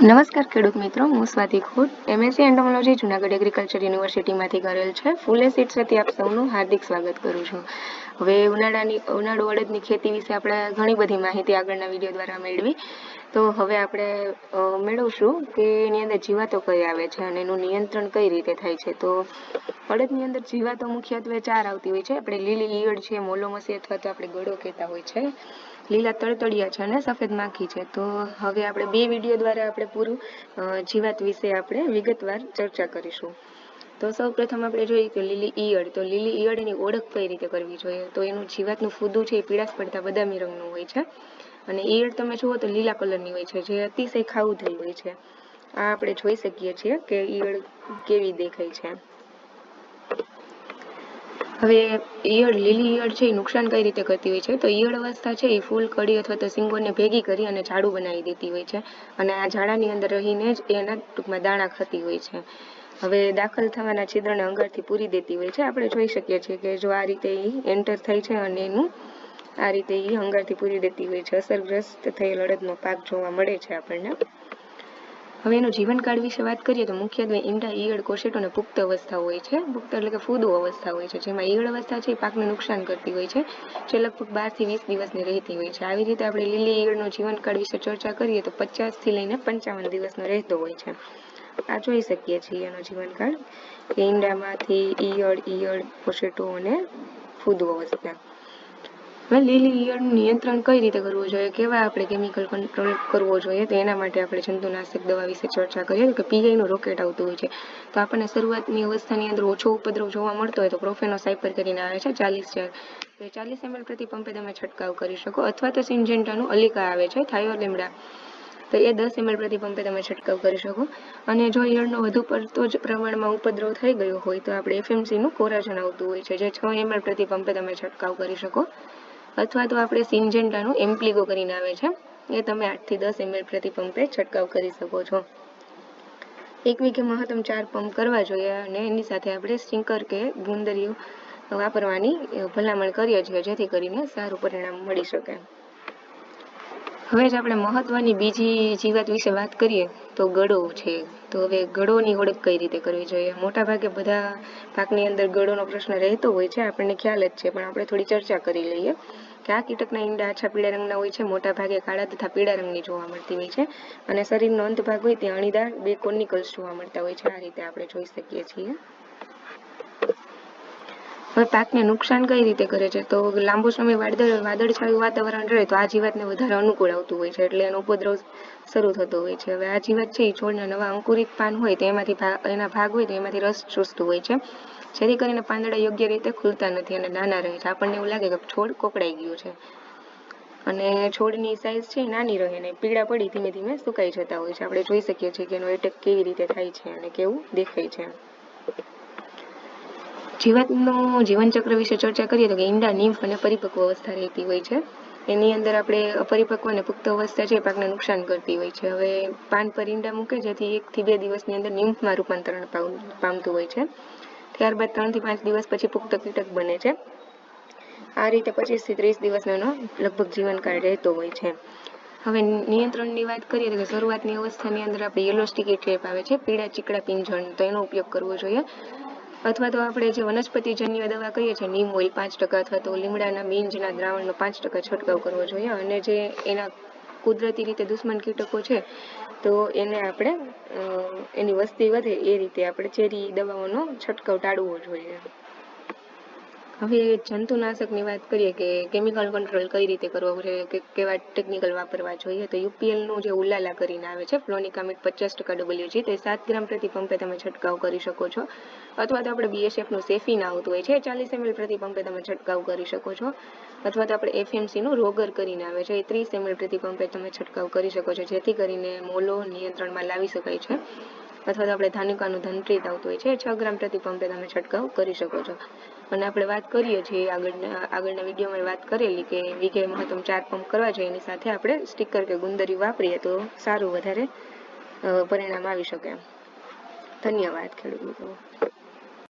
નમસ્કાર ખેડૂત મિત્રો, હું Swati Khot MSc entomology Junagadh agriculture યુનિવર્સિટીમાંથી કરેલ છે. ફૂલ સીટ્સ વતી આપ સૌનું હાર્દિક સ્વાગત કરું છું. હવે ઉનાળાની, ઉનાળુ અડદની ખેતી વિશે આપણે ઘણી બધી માહિતી આગળના વીડિયો દ્વારા મેળવી. તો હવે આપણે મેળવશું કે એની અંદર જીવાતો કઈ આવે છે અને એનું નિયંત્રણ કઈ રીતે થાય છે. તો અડદની અંદર જીવાતો મુખ્યત્વે ચાર આવતી હોય છે. આપણે લીલી ઈયળ છે મોલોમસી અથવા તો આપણે ગળો કહેતા હોય છે. લીલા તળતળિયા છે અને સફેદ માખી છે. તો હવે આપણે બે વીડિયો દ્વારા આપણે પૂરું જીવાત વિશે આપણે વિગતવાર ચર્ચા કરીશું. તો સૌ પ્રથમ આપણે જોઈએ કે લીલી ઈયળ. તો લીલી ઈયળની ઓળખ કઈ રીતે કરવી જોઈએ? તો એનું જીવાતનું ફૂદું છે, એ પીળાશ પડતા બદામી રંગનું હોય છે. અને ઈયળ તમે જુઓ તો લીલા કલરની હોય છે, જે અતિશય ખાવું થઈ હોય છે. આ આપણે જોઈ શકીએ છીએ કે ઈયળ કેવી દેખાય છે. હવે ઈયળ લીલી ઈયળ છે એ નુકસાન કઈ રીતે કરતી હોય છે? તો ઈયળ અવસ્થા છે એ ફૂલ કડી અથવા તો સિંગોને ભેગી કરી અને ઝાડુ બનાવી દેતી હોય છે. અને આ ઝાડાની અંદર રહીને જ એના ટૂંકમાં દાણા ખાતી હોય છે. હવે દાખલ થવાના છિદ્રને અંગારથી પૂરી દેતી હોય છે. આપણે જોઈ શકીએ છીએ કે જો આ રીતે એન્ટર થાય છે અને એનું આ રીતે એ અંગારથી પૂરી દેતી હોય છે. અસરગ્રસ્ત થયેલ અડદનો પાક જોવા મળે છે આપણને. હવે એનો જીવનકાળ વિશે વાત કરીએ તો મુખ્યત્વે ઈંડા, ઈયળ કોશેટો અને પુખ્ત અવસ્થા હોય છે. પુખ્ત એટલે કે ફૂદુ અવસ્થા હોય છે. જેમાં ઈયળ અવસ્થા છે, એ પાકને નુકસાન કરતી હોય છે. જે લગભગ બારથી વીસ દિવસની રહેતી હોય છે. આવી રીતે આપણે લીલી ઈયળનો જીવનકાળ વિશે ચર્ચા કરીએ તો પચાસથી લઈને પંચાવન દિવસનો રહેતો હોય છે. આ જોઈ શકીએ છીએ એનો જીવનકાળ કે ઈંડામાંથી ઈયળ ઈયળ કોશેટો અને ફૂદુ અવસ્થા. હવે લીલી ઈયળનું નિયંત્રણ કઈ રીતે કરવું જોઈએ? કેવા આપણે કેમિકલ કંટ્રોલ કરવો જોઈએ? તો એના માટે આપણે જંતુનાશક દવા વિશે ચર્ચા કરીએ. કે પીઆઈનું રોકેટ આવતું હોય છે. તો આપણને શરૂઆતની અવસ્થાની અંદર ઓછો ઉપદ્રવ જોવા મળતો હોય તો પ્રોફેનો સાયપર કરીને આવે છે, ચાલીસ ચાર ચાલીસ એમએલ પ્રતિ પંપે તમે છંટકાવ કરી શકો. અથવા તો સિન્જેન્ટાનું અલિકા આવે છે થાયોલેમડા તો એ દસ એમએલ પ્રતિ પંપે તમે છંટકાવ કરી શકો. અને જો ઈયળનો વધુ પડતો જ પ્રમાણમાં ઉપદ્રવ થઈ ગયો હોય તો આપણે એફએમસીનું કોરાજન આવતું હોય છે. જે છ એમએલ પ્રતિ પંપે તમે છંટકાવ કરી શકો. અથવા તો આપણે સિન્જેન્ટાનું એમ્પ્લિગો કરીને આવે છે. એ તમે આઠથી દસ એમએલ પ્રતિ પંપે છંટકાવ કરી શકો છો. એક વીઘે મહત્તમ ચાર પંપ કરવા જોઈએ અને એની સાથે આપણે સ્ટિંકર કે ગુંદરીઓ વાપરવાની ભલામણ કરીએ છીએ જેથી કરીને સારું પરિણામ મળી શકે. હવે જ આપણે મહત્વની બીજી જીવાત વિશે વાત કરીએ, તો ગળો છે. તો હવે ગળોની ઓળખ કઈ રીતે કરવી જોઈએ? મોટા ભાગે બધા પાકની અંદર ગળોનો પ્રશ્ન રહેતો હોય છે, આપણને ખ્યાલ જ છે, પણ આપણે થોડી ચર્ચા કરી લઈએ. કે આ કીટકના ઈંડા આછા પીળા રંગના હોય છે મોટા ભાગે કાળા તથા પીળા રંગની જોવા મળતી હોય છે. અને શરીરનો અંત ભાગ હોય ત્યાં અણીદાર બે કોનિકલ્સ જોવા મળતા હોય છે, આ રીતે આપણે જોઈ શકીએ છીએ. હવે પાકને નુકસાન કઈ રીતે કરે છે? તો લાંબો સમય વાદળ, વાદળછાયું વાતાવરણ રહે તો આ જીવાતને વધારે અનુકૂળ આવતું હોય છે. એટલે એનો ઉપદ્રવ શરૂ થતો હોય છે. હવે આ જીવાત છે એ છોડના નવા અંકુરિત પાન હોય તો એમાંથી એના ભાગ હોય તો એમાંથી રસ ચૂસતું હોય છે. જેથી કરીને પાંદડા યોગ્ય રીતે ખુલતા નથી અને નાના રહે છે. આપણને એવું લાગે કે છોડ કોકડાઈ ગયો છે. અને છોડની સાઇઝ છે નાની રહે ને પીળા પડી ધીમે ધીમે સુકાઈ જતા હોય છે. આપણે જોઈ શકીએ છીએ કે એનો એટેક કેવી રીતે થાય છે અને કેવું દેખાય છે. જીવાતનું જીવનચક્ર વિશે ચર્ચા કરીએ તો કે ઈંડા નિમ્ફ અને પરિપક્વ અવસ્થા રહેતી હોય છે. એની અંદર આપણે અપરિપક્વ અને પુખ્ત અવસ્થા છે પાકને નુકસાન કરતી હોય છે. હવે પાન પર ઈંડા મૂકે જેથી એકથી બે દિવસની અંદર નિમ્ફમાં રૂપાંતરણ પામતું હોય છે. ત્યારબાદ ત્રણથી પાંચ દિવસ પછી પુખ્ત કીટક બને છે. આ રીતે પચીસથી ત્રીસ દિવસનો એનો લગભગ જીવનકાળ રહેતો હોય છે. હવે નિયંત્રણની વાત કરીએ તો શરૂઆતની અવસ્થાની અંદર આપણે યલો સ્ટીકી ટેપ આવે છે. પીળા ચીકડા પિંજણ તો એનો ઉપયોગ કરવો જોઈએ. અથવા તો આપણે જે વનસ્પતિજન્ય દવા કહીએ છીએ, નીમ ઓઇલ પાંચ ટકા અથવા તો લીમડાના બીંજના દ્રાવણનો પાંચ ટકા છંટકાવ કરવો જોઈએ. અને જે એના કુદરતી રીતે દુશ્મન કીટકો છે, તો એને આપણે એની વસ્તી વધે એ રીતે આપણે ચેરી દવાઓનો છંટકાવ ટાળવો જોઈએ. હવે જંતુનાશકની વાત કરીએ કે કેમિકલ કંટ્રોલ કઈ રીતે કરવો જોઈએ? કે કેવા ટેકનિકલ વાપરવા જોઈએ? તો યુપીએલનું જે ઉલાલા કરીને આવે છે ફ્લોનિકામિડ પચાસ ટકા ડબલ્યુજી તે સાત ગ્રામ પ્રતિ પંપે તમે છંટકાવ કરી શકો છો. અથવા તો આપણે બીએસએફનું સેફીન આવતું હોય છે ચાલીસ એમએલ પ્રતિ પંપે તમે છંટકાવ કરી શકો છો. અથવા તો આપણે એફએમસીનું રોગર કરીને આવે છે, એ ત્રીસ એમએલ પ્રતિ પંપે તમે છંટકાવ કરી શકો છો. જેથી કરીને મોલો નિયંત્રણમાં લાવી શકાય છે. અથવા તો આપણે ધાનુકાનું ધનપ્રીત આવતું હોય છે, છ ગ્રામ પ્રતિ પંપે તમે છંટકાવ કરી શકો છો. અને આપણે વાત કરીએ છીએ આગળના આગળના વિડીયોમાં વાત કરેલી કે વીઘે મહત્તમ ચાર પંપ કરવા જોઈએ, એની સાથે આપણે સ્ટીકર કે ગુંદરી વાપરીએ તો સારું વધારે પરિણામ આવી શકે ધન્યવાદ ખેડૂત મિત્રો.